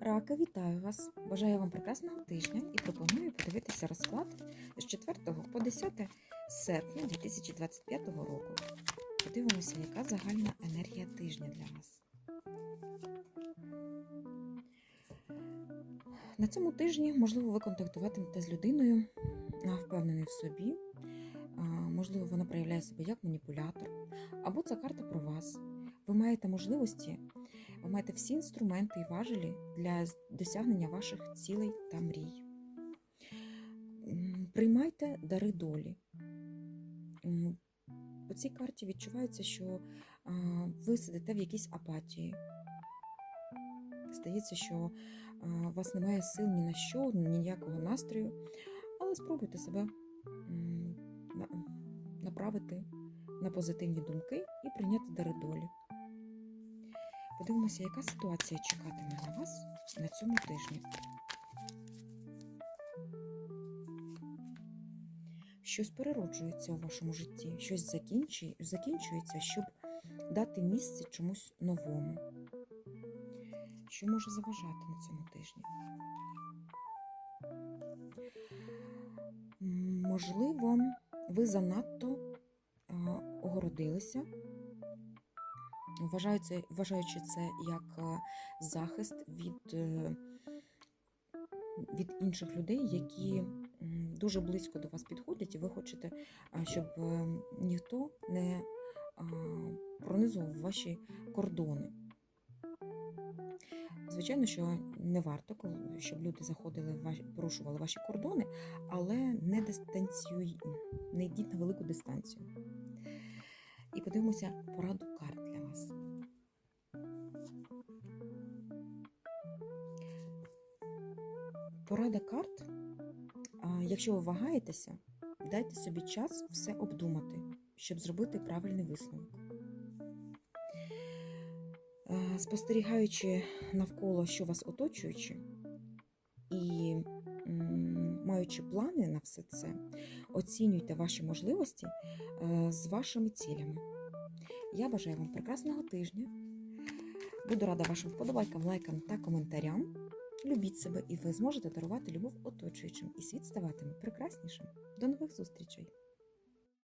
Раки, вітаю вас! Бажаю вам прекрасного тижня і пропоную подивитися розклад з 4 по 10 серпня 2025 року. Подивимося, яка загальна енергія тижня для вас. На цьому тижні, можливо, ви контактуватимете з людиною, впевненою в собі. Можливо, вона проявляє себе як маніпулятор, або це карта про вас. Ви маєте можливості ви маєте всі інструменти і важелі для досягнення ваших цілей та мрій. Приймайте дари долі. По цій карті відчувається, що ви сидите в якійсь апатії. Здається, що у вас немає сил ні на що, ніякого настрою, але спробуйте себе направити на позитивні думки і прийняти дари долі. Подивимося, яка ситуація чекатиме на вас на цьому тижні. Щось перероджується у вашому житті, щось закінчує- закінчується, щоб дати місце чомусь новому. Що може заважати на цьому тижні? Можливо, ви занадто огородилися вважаючи, вважаючи це як е, захист від, е, від інших людей, які дуже близько до вас підходять, і ви хочете, щоб е, ніхто не пронизував ваші кордони. Звичайно, що не варто, щоб люди заходили порушували ваші кордони, але не дистанціюй, не йдіть на велику дистанцію. І подивимося пораду карт для вас. Порада карт. Якщо ви вагаєтеся, дайте собі час все обдумати, щоб зробити правильний висновок. Спостерігаючи навколо, що вас оточуючи, і маючи плани на все це, оцінюйте ваші можливості е, з вашими цілями. Я бажаю вам прекрасного тижня. Буду рада вашим вподобайкам, лайкам та коментарям. Любіть себе, і ви зможете дарувати любов оточуючим, і світ ставатиме прекраснішим. До нових зустрічей!